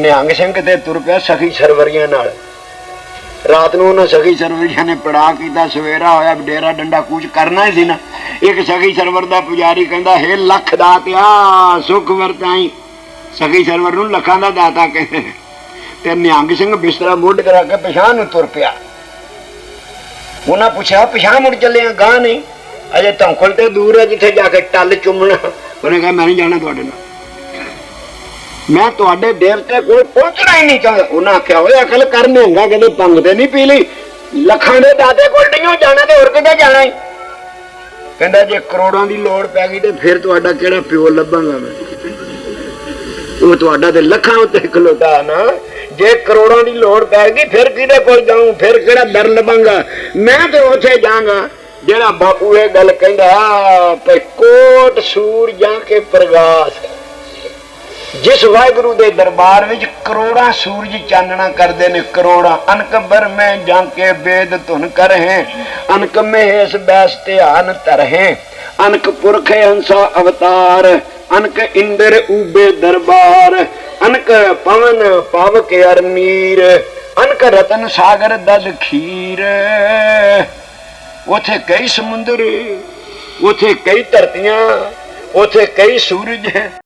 ਨਿਹੰਗ ਸਿੰਘ ਤੇ ਤੁਰ ਪਿਆ ਸਖੀ ਸਰਵਰੀਆਂ ਨਾਲ। ਰਾਤ ਨੂੰ ਉਹਨਾਂ ਸਖੀ ਸਰਵਰੀਆਂ ਨੇ ਪੜਾ ਕੀਤਾ, ਸਵੇਰਾ ਹੋਇਆ ਵੀ ਡੇਰਾ ਡੰਡਾ ਕੂਚ ਕਰਨਾ ਹੀ ਸੀ ਨਾ। ਇੱਕ ਸਖੀ ਸਰਵਰ ਦਾ ਪੁਜਾਰੀ ਕਹਿੰਦਾ, ਹੇ ਲੱਖ ਦਾਤਿਆ, ਸੁਖ ਵਰਤਾਈ। ਸਖੀ ਸਰਵਰ ਨੂੰ ਲੱਖਾਂ ਦਾ ਦਾਤਾ ਕਹਿੰਦੇ ਤੇ ਨਿਹੰਗ ਸਿੰਘ ਬਿਸਤਰਾ ਮੁੱਢ ਕਰਾ ਕੇ ਪਛਾਣ ਨੂੰ ਤੁਰ ਪਿਆ। ਉਹਨਾਂ ਪੁੱਛਿਆ, ਪਛਾਣ ਮੁੜ ਚੱਲੇ ਆ ਗਾਂ ਨਹੀਂ? ਅਜੇ ਧੌਂਕਲ ਤੇ ਦੂਰ ਹੈ ਜਿੱਥੇ ਜਾ ਕੇ ਟੱਲ ਚੁੰਮਣਾ। ਉਹਨੇ ਕਿਹਾ, ਮੈਂ ਨਹੀਂ ਜਾਣਾ ਤੁਹਾਡੇ ਨਾਲ। ਮੈਂ ਤੁਹਾਡੇ ਡੇਰ ਤੇ ਕੋਲ ਪਹੁੰਚਣਾ ਹੀ ਨਹੀਂ ਚਾਹੁੰਦਾ। ਉਹਨਾਂ ਆਖਿਆ, ਓਏ, ਅਕਲ ਕਰ ਨਿਹੰਗਾ ਕਹਿੰਦੇ ਪੰਗ ਤੇ ਨਹੀਂ ਪੀ ਲਈ ਲੱਖਾਂ ਦੇ ਦਾਦੇ ਕੋਲ ਨਹੀਂ ਜਾਣਾ ਤੇ ਹੋਰ ਕਿਤੇ ਜਾਣਾ ਹੀ ਕਹਿੰਦਾ, ਜੇ ਕਰੋੜਾਂ ਦੀ ਲੋੜ ਪੈ ਗਈ ਤੇ ਫਿਰ ਤੁਹਾਡਾ ਕਿਹੜਾ ਪਿਓ ਲੱਭਾਂਗਾ ਮੈਂ? ਉਹ ਤੁਹਾਡਾ ਤੇ ਲੱਖਾਂ ਉੱਤੇ ਖਲੋਤਾ ਨਾ। ਜੇ ਕਰੋੜਾਂ ਦੀ ਲੋੜ ਪੈ ਗਈ, ਫਿਰ ਕਿਹਦੇ ਕੋਲ ਜਾਊਂ? ਫਿਰ ਕਿਹੜਾ ਦਰ ਲਵਾਂਗਾ ਮੈਂ ਤੇ ਉੱਥੇ ਜਾਵਾਂਗਾ। ਜਿਹੜਾ ਬਾਪੂ ਇਹ ਗੱਲ ਕਹਿੰਦਾ ਪਈ ਕੋਟ ਸੂਰ ਜਾਂ ਕੇ ਪ੍ਰਗਾਸ ਜਿਸ ਵਾਹਿਗੁਰੂ ਦੇ ਦਰਬਾਰ ਵਿੱਚ ਕਰੋੜਾਂ ਸੂਰਜ ਚਾਨਣਾ ਕਰਦੇ ਨੇ, ਕਰੋੜਾਂ। ਅਨਕ ਬਰਮੇ ਜਾਂ ਕੇ ਬੇਦ ਧੁਨ ਕਰਹਿ, ਅਨਕ ਮਹੇਸ਼ ਬੈਸ ਧਿਆਨ ਤਰਹਿ ਅਨਕ ਪੁਰਖ ਹੰਸਾ ਅਵਤਾਰ, ਅਨਕ ਇੰਦਰ ਊਬੇ ਦਰਬਾਰ, ਅਨਕ ਪਵਨ ਪਾਵਕ ਅਰਨੀਰ ਅਨਕ ਰਤਨ ਸਾਗਰ ਦਲ ਖੀਰ। ਉਥੇ ਕਈ ਸਮੁੰਦਰ, ਉਥੇ ਕਈ ਧਰਤੀਆਂ, ਉਥੇ ਕਈ ਸੂਰਜ।